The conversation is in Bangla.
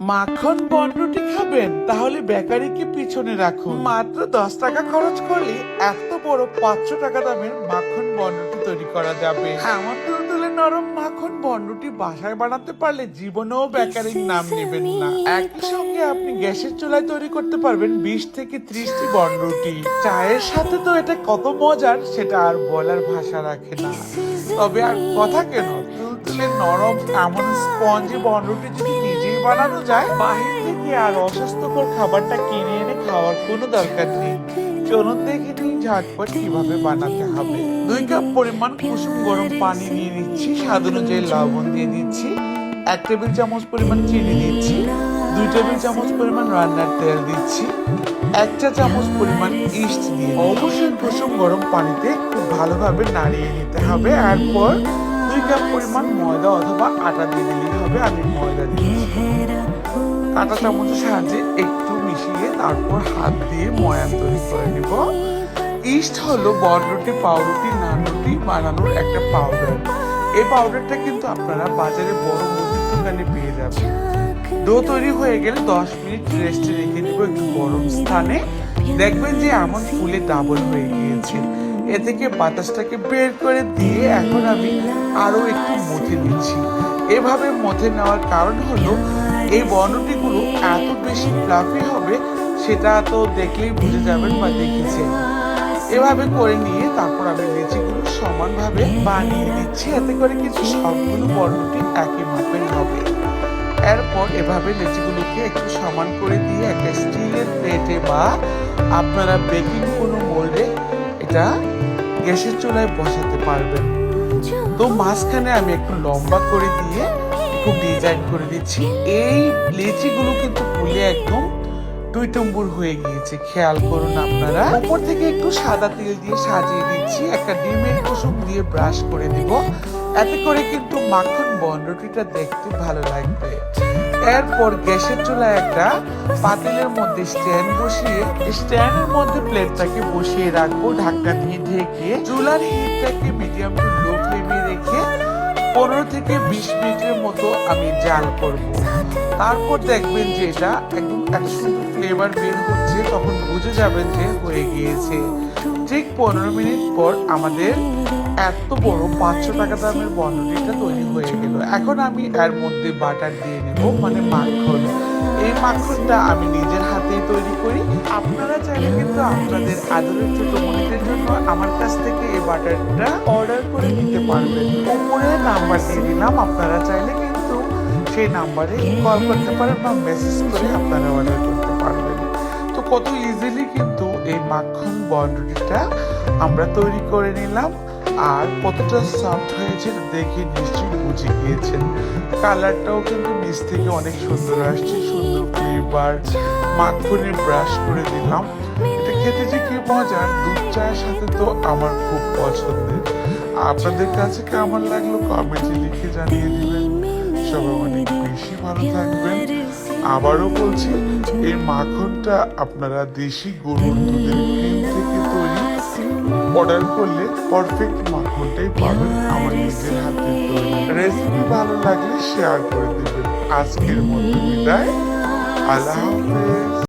মাখন বনরুটি খাবেন তাহলে বেকারিকে পিছনে রাখুন। মাত্র দশ টাকা খরচ করলে এত বড় পাঁচশো টাকা দামের মাখন বনরুটি তৈরি করা যাবে। এমন তুলতুলে নরম মাখন বনরুটি বাসায় বানাতে পারলে জীবনেও বেকারির নাম নেবেন না। একই সঙ্গে আপনি গ্যাসের চুলায় তৈরি করতে পারবেন বিশ থেকে ত্রিশটি বনরুটি চায়ের সাথে তো এটা কত মজার সেটা আর বলার ভাষা রাখে না। তবে আর কথা কেন? তুলতুলে নরম এমন স্পঞ্জি বনরুটি যদি বানানো যায়? বাহির থেকে আর অস্বাস্থ্যকর খাবারটা কিনে এনে খাওয়ার কোনো দরকার নেই। চলুন দেখে নিই ঝটপট কীভাবে বানাতে হবে। দুই কাপ পরিমাণ কুসুম গরম পানি নিয়ে নিচ্ছি, স্বাদ অনুযায়ী লবণ দিয়ে দিচ্ছি এক টেবিল চামচ পরিমাণ চিনি দিচ্ছি দুই টেবিল চামচ পরিমাণ রান্নার তেল দিচ্ছি, এক চা চামচ পরিমাণ ইস্ট দিয়ে। অবশ্যই কুসুম গরম পানিতে খুব ভালোভাবে নাড়িয়ে নিতে হবে। এরপর কাপ পরিমাণ ময়দা অথবা আটা দিয়ে দিলেই হবে আমি ময়দা দিচ্ছি কাঁটা চামচের সাহায্যে একটু মিশিয়ে তারপর হাত দিয়ে ময়ান তৈরি করে নিব। ইস্ট হলো বড়রুটি পাউরুটি নানরুটি বানানোর একটা পাউডার এই পাউডারটা কিন্তু আপনারা বাজারে বড় মুদির দোকানে পেয়ে যাবেন। ডো তৈরি হয়ে গেলে দশ মিনিট রেস্টে রেখে দিব একটু গরম স্থানে। দেখবেন যে এমন ফুলে ডাবল হয়ে গিয়েছে। এ থেকে বাতাসটাকে বের করে দিয়ে এখন আমি আরও একটু মথে নিচ্ছি। এভাবে মথে নেওয়ার কারণ হলো, এই বর্ণটিগুলো এত বেশি ফ্লাফি হবে, সেটা তো দেখলেই বুঝে যাবেন বা দেখেছেন। এভাবে করে নিয়ে তারপর আমি লেচিগুলো সমানভাবে বানিয়ে দিচ্ছি, এতে করে কিছু সবগুলো বর্ণটি একই মাপের হবে। এরপর এভাবে লেচিগুলোকে একটু সমান করে দিয়ে একটা স্টিলের প্লেটে বা আপনারা বেকিং কোনো মোল্ডে এটা গ্যাসের চুলায় বসাতে পারবেন। তো মাঝখানে আমি একটু লম্বা করে দিয়ে একটু ডিজাইন করে দিচ্ছি। এই লেচিগুলো কিন্তু ফুলে একদম দুই টম্বুর হয়ে গিয়েছে, খেয়াল করুন আপনারা। উপর থেকে একটু সাদা তেল দিয়ে সাজিয়ে দিচ্ছি, একটা ডিমের কুসুম দিয়ে ব্রাশ করে দিব। এতে করে কিন্তু মাখন বন্ডটিটা দেখতে ভালো লাগবে। এরপর গ্যাসের চুলায় একটা পাতিলের মধ্যে স্ট্যান্ড বসিয়ে, স্ট্যান্ডের মধ্যে প্লেটটাকে বসিয়ে রাখব, ঢাকনা দিয়ে ঢেকে, চুলার হিটটাকে মিডিয়াম টু লো ফ্লেমে রেখে পনেরো থেকে বিশ মিনিটের মতো আমি জাল করব। তারপর দেখবেন যে এটা একদম এত ফ্লেভার বের হচ্ছে, তখন বুঝে যাবেন যে হয়ে গিয়েছে। ঠিক পনেরো মিনিট পর আমাদের এত বড় পাঁচশো টাকা দামের বন্ধটিটা তৈরি হয়ে গেল। এখন আমি এর মধ্যে বাটার দিয়ে নেব মানে মাখন। এই মাখনটা আমি নিজের হাতেই তৈরি করি। আপনারা চাইলে কিন্তু আপনাদের আদরের ছোট জন্য আমার কাছ থেকে এই বাটারটা অর্ডার করে নিতে পারবেন। উপরে নাম্বার দিয়ে দিলাম, আপনারা চাইলে সেই নাম্বারে কল করতে পারেন বা মেসেজ করে আপনারা অর্ডার করতে পারবেন। তো কত ইজিলি কিন্তু এই মাখন বন্ডটিটা আমরা তৈরি করে নিলাম। আর কতটা সফট হয়েছে দেখে নিশ্চয়ই বুঝে গিয়েছেন। কালারটাও কিন্তু নিচ থেকে অনেক সুন্দর আসছে, সুন্দর ফ্লেভার মাখনে ব্রাশ করে দিলাম। এটা খেতে যে কি মজার, দুধ চায়ের সাথে তো আমার খুব পছন্দের। আপনাদের কাছে কেমন লাগল কমেন্টে লিখে জানিয়ে দিবেন। সবাই অনেক বেশি ভালো থাকবেন। আবারও বলছি, এই মাখনটা আপনারা দেশি গরুর দুধের ক্রিম থেকে তৈরি। অর্ডার করলে পারফেক্ট মাখনটাই পাবেন আমার নিজের হাতে তৈরি। রেসিপি ভালো লাগলে শেয়ার করে দেবেন। আজকের মতো বিদায়। আল্লাহ হাফেজ।